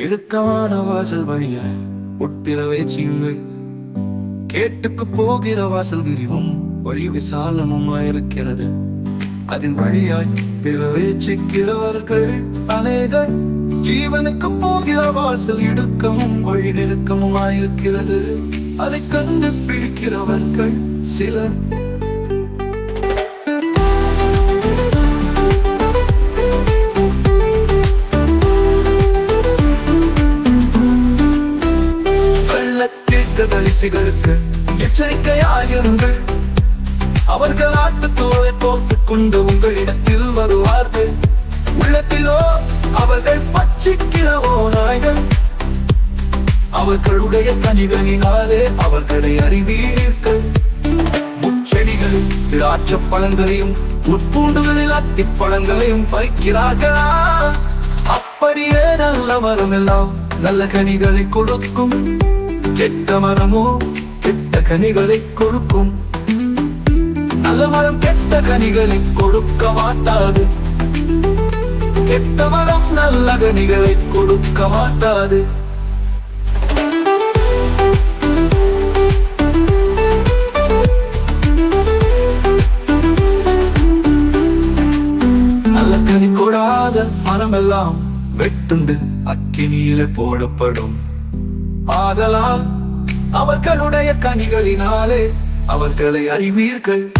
இழுக்கமான வாசல் வழிய உட்பிற வேச்சியுங்கள் கேட்டுக்கு போகிற வாசல் விரிவும் வழி விசாலமுமாயிருக்கிறது அதன் வழியாய் பிறவே சிக்கிறவர்கள் அநேகர். ஜீவனுக்கு போகிற வாசல் இடுக்கமும் வழி நெருக்கமுமாயிருக்கிறது அதை கண்டு பிடிக்கிறவர்கள் சிலர். வெள்ளத்தீர்க்க தரிசிகளுக்கு எச்சரிக்கையாயிருங்கள் அவர்கள் ஆட்டுத்தோலை போட்டுக் கொண்டு உங்களிடத்தில் வருவார்கள். உள்ளத்திலோ அவர்கள் பச்சிக்கிறவோ நாய்கள். அவர்களுடைய கனிகளினாலே அவர்களை அறிவீர்கள். முச்செடிகள் திராட்சை பழங்களையும் உட்பூண்டுகளில் அத்திப்பழங்களையும் பறிக்கிறார்களா? அப்படியே நல்ல மரம் எல்லாம் நல்ல கனிகளை கொடுக்கும். கெட்ட மரமோ கெட்ட கனிகளை கொடுக்கும். நல்ல மரம் கெட்ட கனிகளை கொடுக்க மாட்டாது. கெட்ட மரம் நல்ல கனிகளை கொடுக்க மாட்டாது. நல்ல கனி கொடாத மரமெல்லாம் வெட்டுண்டு அக்கினியில போடப்படும். ஆதலால் அவர்களுடைய கனிகளினாலே அவர்களை அறிவீர்கள்.